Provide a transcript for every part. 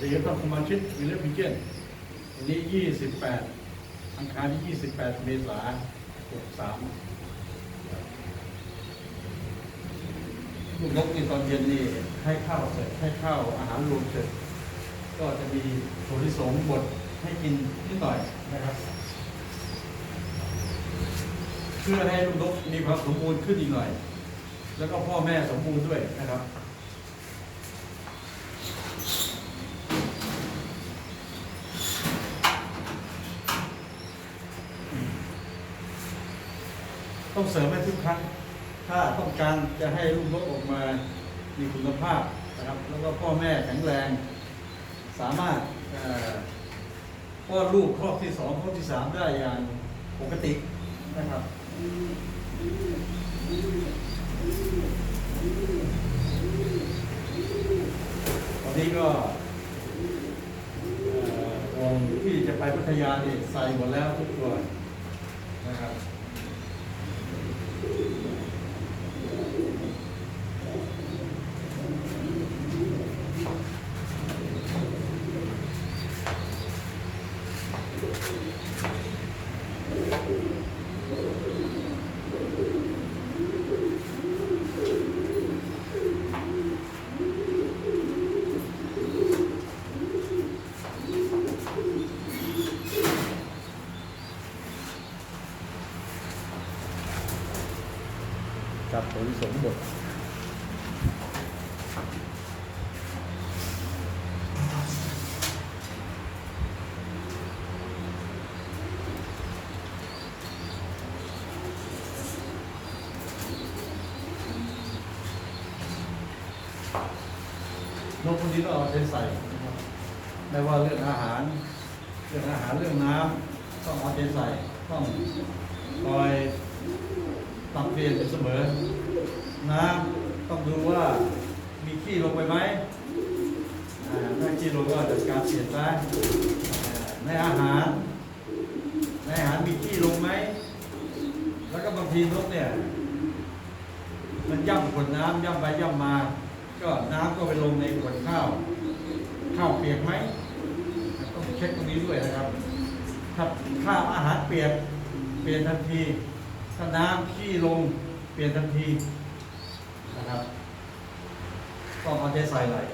ตีก็ต้องสมาชิกวิลเลฟิเกนวันนี้ยี่สิบแปดอังคารที่ยี่สิบแปดเมษายนหกสามลูกนกนี่ตอนเย็นนี่ให้ข้าวเสร็จให้ข้าวอาหารรวมเสร็จ ก็จะมีถั่วลิสงบดให้กินนิดหน่อยนะครับ เพื่อให้ลูกนกมีความสมบูรณ์ขึ้นอีกหน่อย แล้วก็พ่อแม่สมบูรณ์ด้วยนะครับ ต้องเสริมให้ทุกครั้ง ถ้าต้องการจะให้ลูกนกออกมามีคุณภาพนะครับ แล้วก็พ่อแม่แข็งแรง สามารถเอ่อป้อลูกครอบที่สองครอบที่สามได้อย่างปกตินะครับตอนนี้ก็เอ่อวงที่จะไปพัทยาเนี่ยใส่หมดแล้วทุกตัวนะครับ กับผลสมบทนกคนนี้ก็เอาใจใส่นะครับไม่ว่าเรื่องอาหาร เรื่องอาหารเรื่องน้ำต้องเอาใจใส่ต้องคอยปรับเปลี่ยนอยู่เสมอ น้ำต้องดูว่ามีขี้ลงไปไหมอ่าถ้าขี้ลงก็จัดการเปลี่ยนได้อ่าในอาหารในอาหารมีขี้ลงไหม แล้วก็บางทีนกเนี่ย มันย่ำขวดน้ำย่ำไปย่ำมา ก็น้ำก็ไปลงในขวดข้าว ข้าวเปียกไหมต้องเช็คตรงนี้ด้วยนะครับ ถ้าข้าวอาหารเปียกเปลี่ยนทันที ถ้าน้ำขี้ลงเปลี่ยนทันที นะครับ ก็เอาใจใส่ไหลอย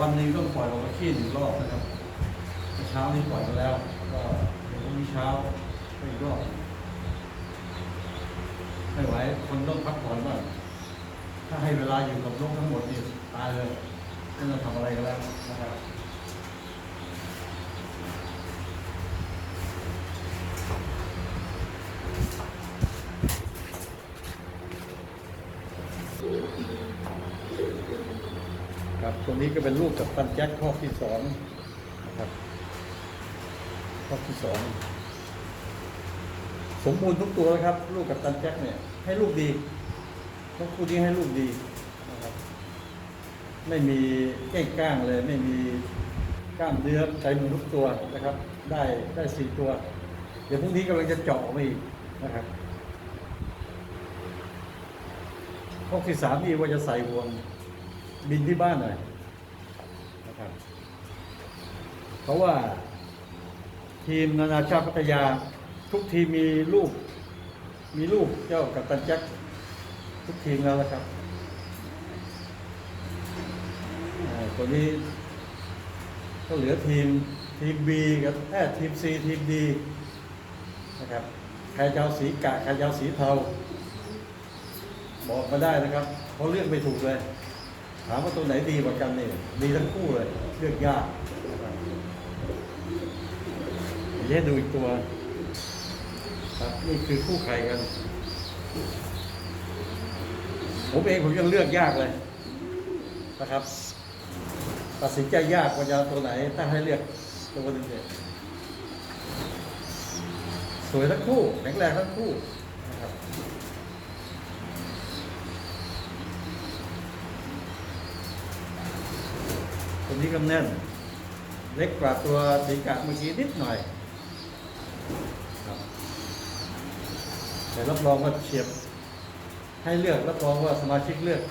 วันหนึ่งต้องปล่อยออกมาขี้หนึ่งรอบนะครับเช้านี้ปล่อยไปแล้ว ก็เดี๋ยวพรุ่งนี้เช้าไปอีกรอบไม่ไหวคนต้องพักผ่อนบ้างถ้าให้เวลาอยู่กับนกทั้งหมดนี่ตายเลยไม่ต้องทำอะไรกันแล้วนะครับ ครับตัวนี้ก็เป็นลูกกับตันแจ็คข้อที่สองนะครับข้อที่สองสมบูรณ์ทุกตัวแล้วครับ ลูกกับตันแจ็คเนี่ย ให้ลูกดีทั้งคู่นี้ให้ลูกดีนะครับ ไม่มีเก้งก้างเลย ไม่มีกล้ามเนื้อใช้มือทุกตัวนะครับ ได้ได้สี่ตัว เดี๋ยวพรุ่งนี้กำลังจะเจาะออกมาอีกนะครับข้อที่สามนี่ว่าจะใส่ห่วง บินที่บ้านหน่อยนะครับเพราะว่า ทีมนานาชาติพัทยา ทุกทีมมีลูก มีลูกเจ้ากับตันแจ็คทุกทีมแล้วนะครับอ่าตัวนี้ก็เหลือทีมทีม B กับแอทีม C ทีม D นะครับใครจะเอาสีกะใครจะเอาสีเทา บอกมาได้นะครับ เพราะเลือกไม่ถูกเลย ถามว่าตัวไหนดีกว่ากันเนี่ยดีทั้งคู่เลยเลือกยากนะครับเดี๋ยวดูอีกตัวครับนี่คือคู่ไข่กัน ผมเองผมยังเลือกยากเลยนะครับ ตัดสินใจยากว่าจะเอาตัวไหนถ้าให้เลือกตัวนึงเนี่ยสวยทั้งคู่แข็งแรงทั้งคู่นะครับตัว นี้ก็แน่นเล็กกว่าตัวสีกะเมื่อกี้นิดหน่อยครับแต่รับรองว่าเฉียบ ให้เลือกรับรองว่าสมาชิกเลือก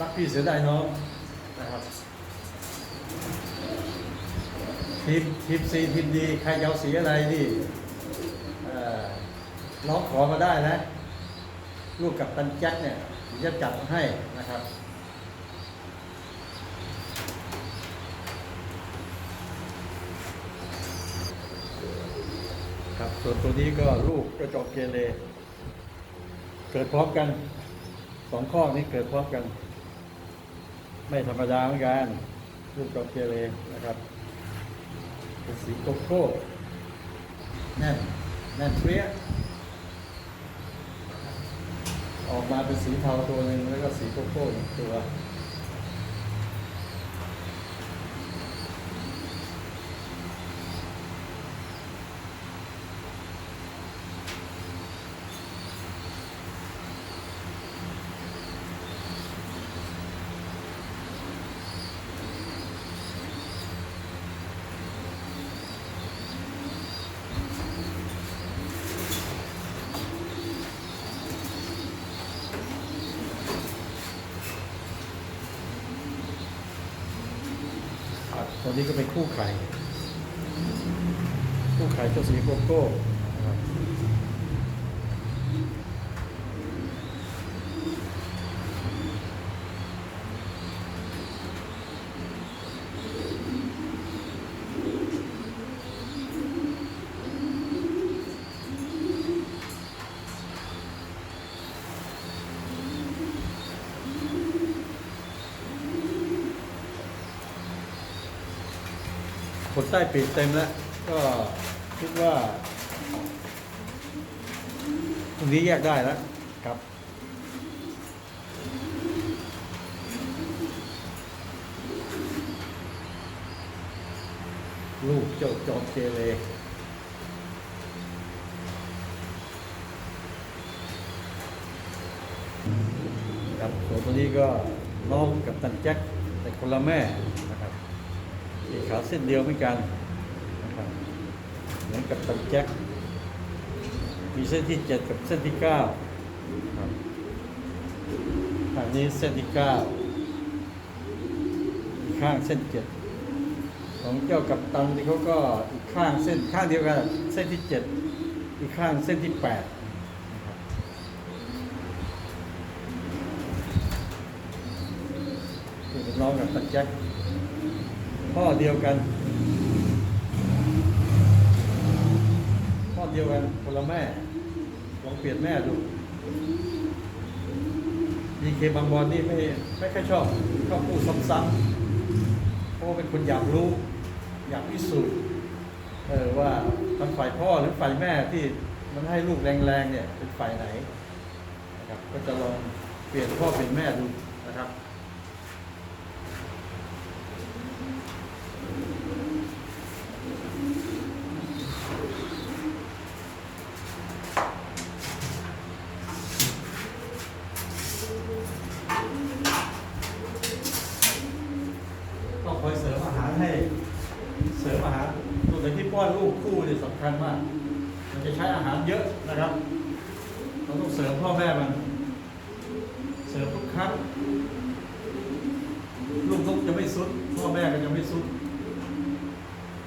รักพี่เสียดายน้องนะครับทีมทีมซีทีมดีใครเอาสีอะไรนี่ร้องขอมาได้นะลูกกับตันแจ็คเนี่ยจะจัดให้นะครับ ครับ ส่วนตัวนี้ก็ลูกกระจอกเกเรเกิดพร้อมกันสองข้อนี้เกิดพร้อมกัน ไม่ธรรมดาเหมือนกันลูกกระจอกเกเรนะครับเป็นสีโกโก้แน่นแน่นเปรี้ยออกมาเป็นสีเทาตัวหนึ่งแล้วก็สีโกโก้ตัว ตัวนี้ก็เป็นคู่ไข่ คู่ไข่เจ้าสีโกโก้นะ คนใต้ปีกเต็มแล้ว ก็คิดว่าตรงนี้แยกได้แล้วครับลูกเจ้าจอมเกเรครับส่วนตัวนี้ก็น้องกับตันแจ็คแต่คนละแม่ีขาเส้นเดียวเหมือนกันนะครับเหมือนกับตันแจ็คมีเส้นที่เจ็ดกับเส้นที่เก้าครับอันนี้เส้นที่เก้าอีกข้างเส้นเจ็ดของเจ้ากับตันที่เขาก็อีกข้างเส้นข้างเดียวกันเส้นที่เจ็ดอีกข้างเส้นที่แปดน้องกับตันแจ็ค พ่อเดียวกันพ่อเดียวกันคนละแม่ลองเปลี่ยนแม่ดูดีเคบางบอลนี่ไม่ไม่ค่อยชอบชอบพูดซ้ำๆเพราะเป็นคนอยากรู้ อยากพิสูจน์เออว่าทางฝ่ายพ่อหรือฝ่ายแม่ที่มันให้ลูกแรงๆเนี่ยเป็นฝ่ายไหนนะครับก็จะลองเปลี่ยนพ่อเป็นแม่ดูนะครับ ต้องคอยเสริมอาหารให้ เสริมอาหารตัวไหนที่ป้อนลูก คัญมาก มันจะใช้อาหารเยอะนะครับ เราต้องเสริมพ่อแม่มัน เสริมทุกครั้งลูกนกจะไม่สุด พ่อแม่ก็จะไม่สุด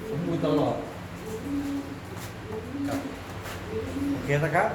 สมบูรณ์ตลอดครับโอเคนะครับ